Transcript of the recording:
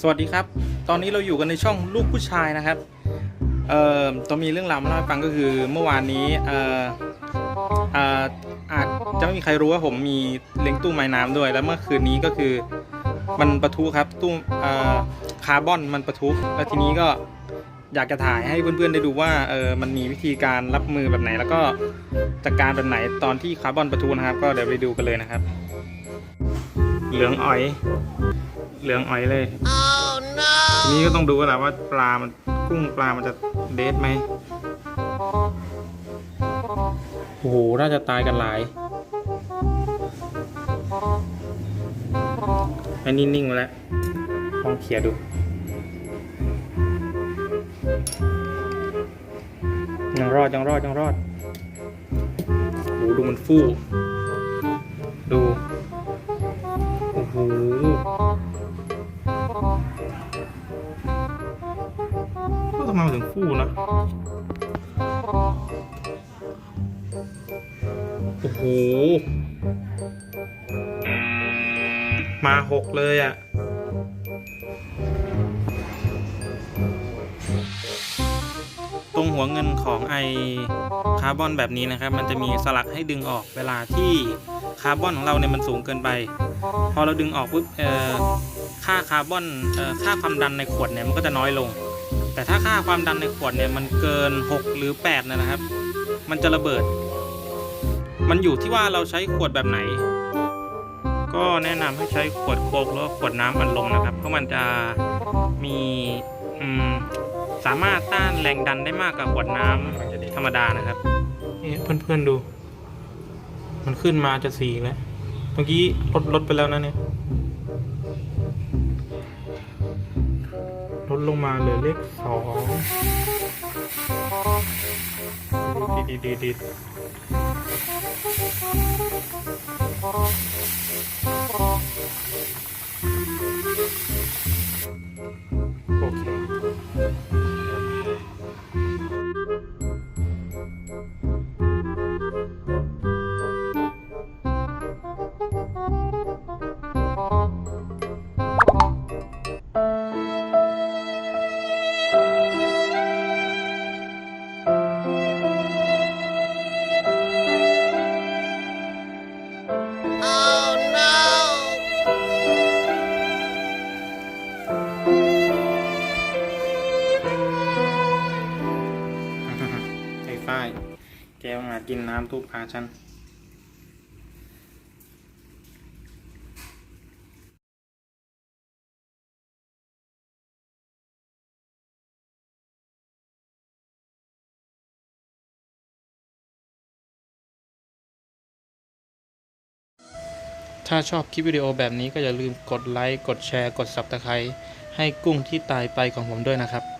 สวัสดีครับ ตอนนี้เราอยู่กันในช่องลูกผู้ชายนะครับ เอ่อต้องมีเรื่องราวมาเล่าให้ฟังก็คือเมื่อวานนี้เอ่อเอ่ออาจจะไม่มีใครรู้ว่าผมมีเลี้ยงตู้ไม้น้ำด้วย แล้วเมื่อคืนนี้ก็คือมันปะทุครับตู้เอ่อคาร์บอนมันปะทุแล้วทีนี้ก็อยากจะถ่ายให้เพื่อนๆได้ดูว่าเออมันมีวิธีการรับมือแบบไหน แล้วก็จัดการแบบไหนตอนที่คาร์บอนปะทุนะครับ ก็เดี๋ยวไปดูกันเลยนะครับ เหลืองอ๋อย เหลืองอ๋อยเลยทีนี้ก็ต้องดูกันแหละว่าปลามันกุ้งปลามันจะเดทไหมโอ้โหน่าจะตายกันหลายอันนี้นิ่งมาแล้วลองเขี่ยดูยังรอดยังรอดยังรอดโอ้โหดูมันฟู่ดู ก็ทำไมถึงฟู่นะ โอ้โห มาหกเลยอะ่ะตรงหัวเงินของไอคาร์บอนแบบนี้นะครับ มันจะมีสลักให้ดึงออกเวลาที่คาร์บอนของเราเนี่ยมันสูงเกินไป พอเราดึงออกปุ๊บเอ่อ ค่าคาร์บอนค่าความดันในขวดเนี่ยมันก็จะน้อยลง แต่ถ้าค่าความดันในขวดเนี่ยมันเกิน 6 หรือ8นะนะครับ มันจะระเบิด มันอยู่ที่ว่าเราใช้ขวดแบบไหน ก็แนะนำให้ใช้ขวดโคกหรือว่าขวดน้ำอัดลมนะครับ เพราะมันจะมีมสามารถต้านแรงดันได้มากกว่าขวดน้ำธรรมดานะครับนี่เพื่อนๆดู มันขึ้นมาจะสีแล้วเมื่อกี้ลดลดไปแล้วนะเนี่ย ลดลงมาเหลือเลขสองดีดีดีดี แกมากินน้ำทุกพาฉันถ้าชอบคลิปวิดีโอแบบนี้ก็อย่าลืมกดไลค์ กดแชร์ กด Subscribe ให้กุ้งที่ตายไปของผมด้วยนะครับ